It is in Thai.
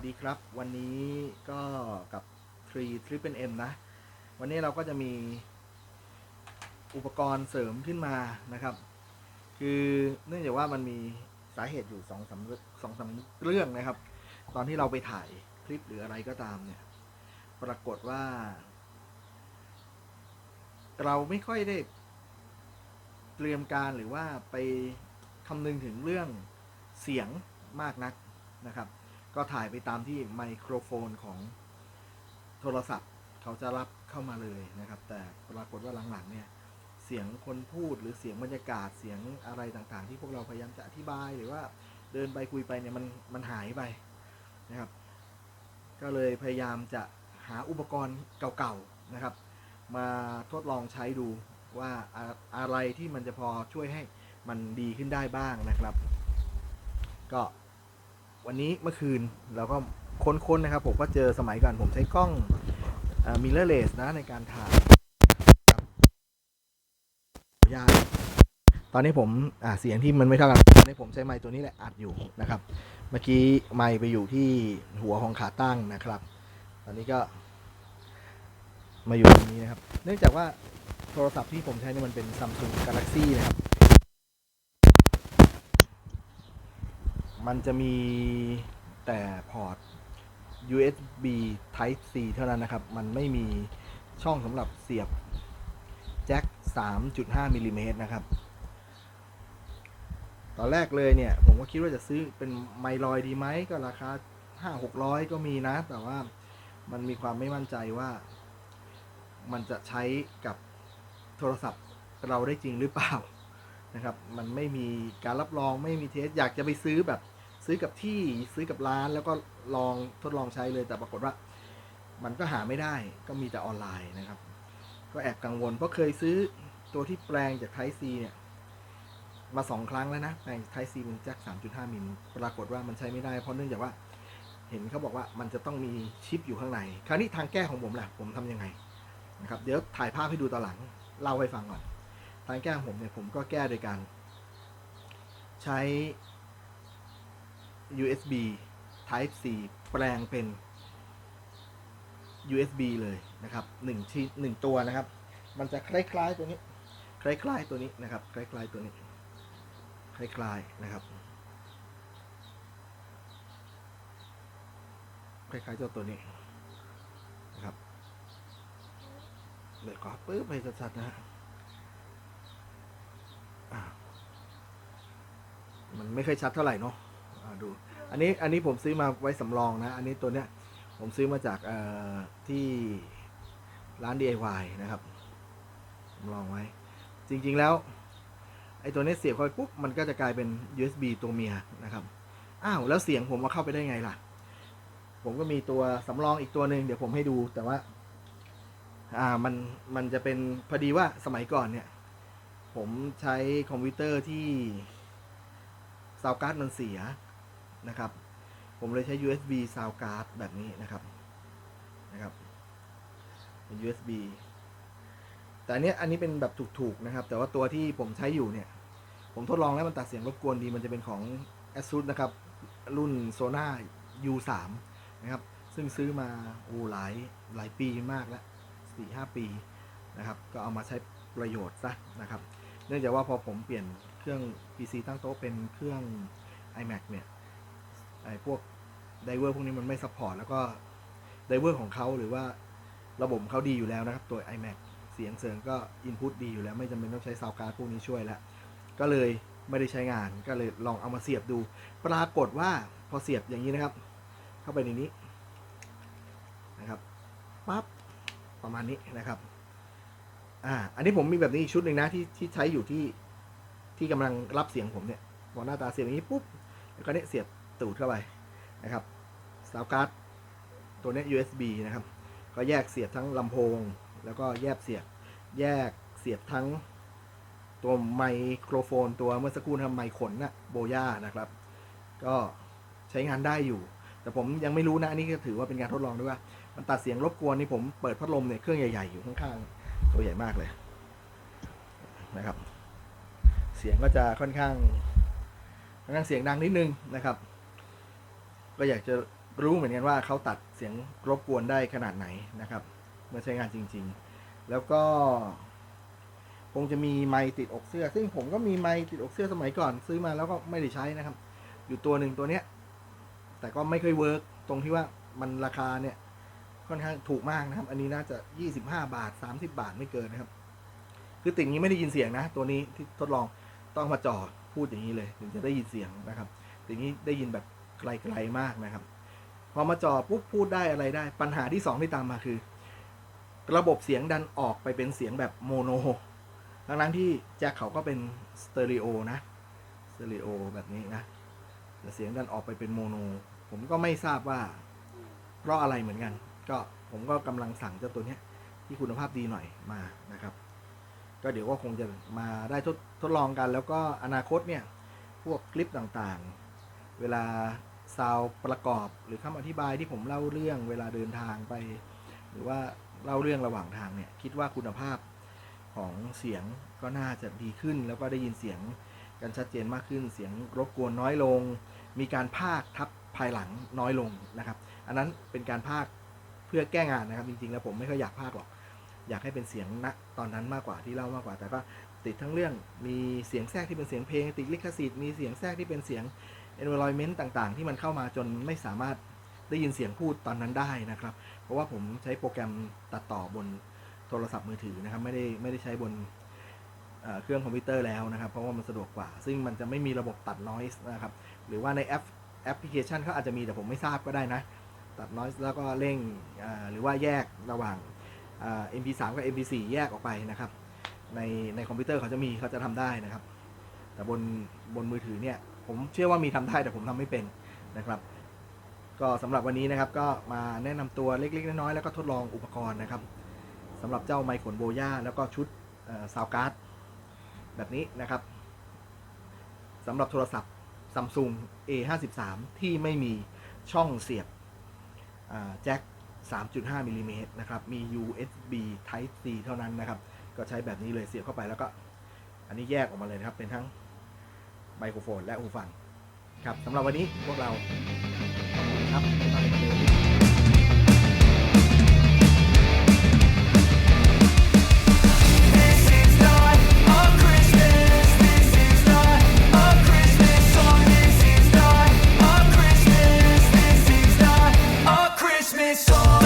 วัสดีครับ วันนี้ก็กับ3 Triple M นะ วันนี้เราก็จะมีอุปกรณ์เสริมขึ้นมานะครับ คือเนื่องจากว่ามันมีสาเหตุอยู่สองสามสองสามเรื่องนะครับ ตอนที่เราไปถ่ายคลิปหรืออะไรก็ตามเนี่ย ปรากฏว่า เราไม่ค่อยได้เตรียมการหรือว่าไปคำนึงถึงเรื่องเสียงมากนักนะครับ ก็ถ่ายไปตามที่ไมโครโฟนของโทรศัพท์ เขาจะรับเข้ามาเลยนะครับ แต่ปรากฏว่าหลังๆเนี่ยเสียงคนพูดหรือเสียงบรรยากาศเสียงอะไรต่างๆ ที่พวกเราพยายามจะอธิบายหรือว่าเดินไปคุยไปเนี่ยมันมันหายไปนะครับ ก็เลยพยายามจะหาอุปกรณ์เก่าๆนะครับ มาทดลองใช้ดูว่าอะอะไรที่มันจะพอช่วยให้มันดีขึ้นได้บ้างนะครับ ก็ วันนี้เมื่อคืนเราก็ค้นๆนะครับ ผมก็เจอสมัยก่อนผมใช้กล้องมิเลอร์เลสนะในการถ่ายยากตอนนี้ผมเสียงที่มันไม่เท่ากันตอนนี้ผมใช้ไมค์ตัวนี้แหละอัดอยู่นะครับ เมื่อกี้ไมค์ไปอยู่ที่หัวของขาตั้งนะครับ ตอนนี้ก็ มาอยู่ตรงนี้นะครับ เนื่องจากว่าโทรศัพท์ที่ผมใช้นี่มันเป็น Samsung Galaxy นะครับ มันจะมีแต่พอร์ต USB Type C เท่านั้นนะครับ มันไม่มีช่องสำหรับเสียบแจ็ค 3.5มิลลิเมตรนะครับ ตอนแรกเลยเนี่ย ผมก็คิดว่าจะซื้อเป็นไมลอยดีไหมก็ราคา 5-600 ก็มีนะ แต่ว่ามันมีความไม่มั่นใจว่า มันจะใช้กับโทรศัพท์เราได้จริงหรือเปล่านะครับ มันไม่มีการรับรองไม่มีเทส อยากจะไปซื้อแบบ ซื้อกับที่ซื้อกับร้านแล้วก็ลองทดลองใช้เลยแต่ปรากฏว่า มันก็หาไม่ได้ก็มีแต่ออนไลน์นะครับ ก็แอบกังวลเพราะเคยซื้อตัวที่แปลงจาก Type C เนี่ยมาสองครั้งแล้วนะแปลง Type C เป็นแจ็ค3.5 มิลปรากฏว่ามันใช้ไม่ได้เพราะเนื่องจากว่า เห็นเขาบอกว่ามันจะต้องมีชิปอยู่ข้างใน คราวนี้ทางแก้ของผมแหละผมทำยังไงนะครับเดี๋ยวถ่ายภาพให้ดูตอนหลังเล่าให้ฟังก่อนทางแก้ของผมเนี่ยผมก็แก้โดยการ ใช้ USB Type C แปลงเป็น USB เลยนะครับหนึ่งชิ้นหนึ่งตัวนะครับ มันจะคล้ายๆตัวนี้ คล้ายๆตัวนี้นะครับ คล้ายๆตัวนี้ คล้ายๆนะครับ คล้ายๆเจ้าตัวนี้นะครับเดี๋ยวขอปึ๊บให้ชัดๆนะฮะมันไม่ค่อยชัดเท่าไหร่เนาะอ่า ดู อันนี้อันนี้ผมซื้อมาไว้สำรองนะ อันนี้ตัวเนี้ยผมซื้อมาจากเอ่อที่ร้าน DIY นะครับสำรองไว้ จริงๆแล้วไอ้ตัวนี้เสียบเข้าไปปุ๊บมันก็จะกลายเป็น USB ตัวเมียนะครับ อ้าวแล้วเสียงผมมาเข้าไปได้ไงล่ะ ผมก็มีตัวสำรองอีกตัวหนึ่งเดี๋ยวผมให้ดูแต่ว่า อ่ามันมันจะเป็นพอดีว่าสมัยก่อนเนี่ย ผมใช้คอมพิวเตอร์ที่ซาวการ์ดมันเสีย นะครับ ผมเลยใช้ USB sound card แบบนี้นะครับนะครับเป็น USB แต่อันเนี้ยอันนี้เป็นแบบถูกๆนะครับ แต่ว่าตัวที่ผมใช้อยู่เนี่ย ผมทดลองแล้วมันตัดเสียงรบกวนดีมันจะเป็นของ ASUS นะครับ รุ่น Sona U3 นะครับ ซึ่งซื้อมาโอ้หลายหลายปีมากแล้วสี่ห้าปีนะครับ ก็เอามาใช้ประโยชน์ซะนะครับ เนื่องจากว่าพอผมเปลี่ยนเครื่อง PC ตั้งโต๊ะเป็นเครื่อง iMac เนี่ย ไอ้พวกไดเวอร์พวกนี้มันไม่ซัพพอร์ตแล้วก็ไดเวอร์ของเขาหรือว่าระบบเขาดีอยู่แล้วนะครับ ตัว iMac เสียงเสริงก็อินพุตดีอยู่แล้ว ไม่จำเป็นต้องใช้ซาวการ์ดพวกนี้ช่วยแล้วก็เลยไม่ได้ใช้งานก็เลยลองเอามาเสียบดู ปรากฏว่าพอเสียบอย่างนี้นะครับ เข้าไปในนี้นะครับปั๊บประมาณนี้นะครับอ่าอันนี้ผมมีแบบนี้อีกชุดหนึ่งนะที่ที่ใช้อยู่ที่ที่กำลังรับเสียงผมเนี่ยพอหน้าตาเสียบอย่างนี้ปุ๊บแล้วก็เนี่ยเสียบ ตูดเข้าไปนะครับสาวการ์ดตัวนี้ USB นะครับ ก็แยกเสียบทั้งลำโพง แล้วก็แยกเสียบแยกเสียบทั้งตัวไมโครโฟนตัวเมื่อสักครู่ทำไมค์ขนนะโบย่านะครับ ก็ใช้งานได้อยู่ แต่ผมยังไม่รู้นะ อันนี้ก็ถือว่าเป็นการทดลองด้วยว่า มันตัดเสียงรบกวนนี่ผมเปิดพัดลมเนี่ยเครื่องใหญ่ๆอยู่ข้างๆ ตัวใหญ่มากเลยนะครับ เสียงก็จะค่อนข้างค่อนข้างเสียงดังนิดนึงนะครับ ก็อยากจะรู้เหมือนกันว่าเขาตัดเสียงรบกวนได้ขนาดไหนนะครับ เมื่อใช้งานจริง ๆ แล้วก็คงจะมีไมค์ติดอกเสื้อ ซึ่งผมก็มีไมค์ติดอกเสื้อสมัยก่อน ซื้อมาแล้วก็ไม่ได้ใช้นะครับ อยู่ตัวหนึ่งตัวเนี้ย แต่ก็ไม่เคยเวิร์กตรงที่ว่ามันราคาเนี่ยค่อนข้างถูกมากนะครับ อันนี้น่าจะ 25 บาท 30 บาทไม่เกินนะครับ คือติ่งนี้ไม่ได้ยินเสียงนะ ตัวนี้ที่ทดลองต้องมาจ่อพูดอย่างนี้เลย ถึงจะได้ยินเสียงนะครับ ติ่งนี้ได้ยินแบบ ไกลๆมากนะครับ พอมาจอปุ๊บพูดได้อะไรได้ ปัญหาที่สองที่ตามมาคือ ระบบเสียงดันออกไปเป็นเสียงแบบโมโนทั้งนั้นที่แจ็คเขาก็เป็นสเตอริโอนะสเตอริโอแบบนี้นะแต่เสียงดันออกไปเป็นโมโน ผมก็ไม่ทราบว่า เพราะอะไรเหมือนกัน ก็ผมก็กำลังสั่งเจ้าตัวเนี้ยที่คุณภาพดีหน่อยมานะครับ ก็เดี๋ยวก็คงจะมาได้ทดทดลองกัน แล้วก็อนาคตเนี่ย พวกคลิปต่างๆ เวลาซาวประกอบหรือคำอธิบายที่ผมเล่าเรื่องเวลาเดินทางไป หรือว่าเล่าเรื่องระหว่างทางเนี่ยคิดว่าคุณภาพของเสียงก็น่าจะดีขึ้น แล้วก็ได้ยินเสียงกันชัดเจนมากขึ้น เสียงรบกวนน้อยลง มีการพากย์ทับภายหลังน้อยลงนะครับ อันนั้นเป็นการพากย์เพื่อแก้งานนะครับจริงๆแล้วผมไม่ค่อยอยากพากย์หรอก อยากให้เป็นเสียงณตอนนั้นมากกว่าที่เล่ามากกว่า แต่ก็ติดทั้งเรื่องมีเสียงแทรกที่เป็นเสียงเพลง ติดลิขสิทธิ์มีเสียงแทรกที่เป็นเสียง environment ต่างๆ ที่มันเข้ามาจนไม่สามารถได้ยินเสียงพูดตอนนั้นได้นะครับ เพราะว่าผมใช้โปรแกรมตัดต่อบนโทรศัพท์มือถือนะครับ ไม่ได้ไม่ได้ใช้บนเครื่องคอมพิวเตอร์แล้วนะครับ เพราะว่ามันสะดวกกว่า ซึ่งมันจะไม่มีระบบตัด noise นะครับ หรือว่าในแอปแอปพลิเคชันเขาอาจจะมีแต่ผมไม่ทราบก็ได้นะ ตัด noise แล้วก็เร่งหรือว่าแยกระหว่างอ่า MP3 กับ MP4 แยกออกไปนะครับ ในในคอมพิวเตอร์เขาจะมีเขาจะทำได้นะครับ แต่บนบนมือถือเนี่ย ผมเชื่อว่ามีทำได้แต่ผมทำไม่เป็นนะครับ ก็สำหรับวันนี้นะครับก็มาแนะนำตัวเล็กๆน้อยๆแล้วก็ทดลองอุปกรณ์นะครับสำหรับเจ้าไมโค์ขนโบย่าแล้วก็ชุดซาวการ์ดแบบนี้นะครับสำหรับโทรศัพท์ Samsung A53 ที่ไม่มีช่องเสียบแจ็ค3.5มิลลิเมตรนะครับ มี USB Type C เท่านั้นนะครับ ก็ใช้แบบนี้เลยเสียบเข้าไปแล้วก็ อันนี้แยกออกมาเลยนะครับ เป็นทั้ง ไมโครโฟน และหูฟัง ครับสำหรับวันนี้พวกเราขอบครับไปเลย내 손.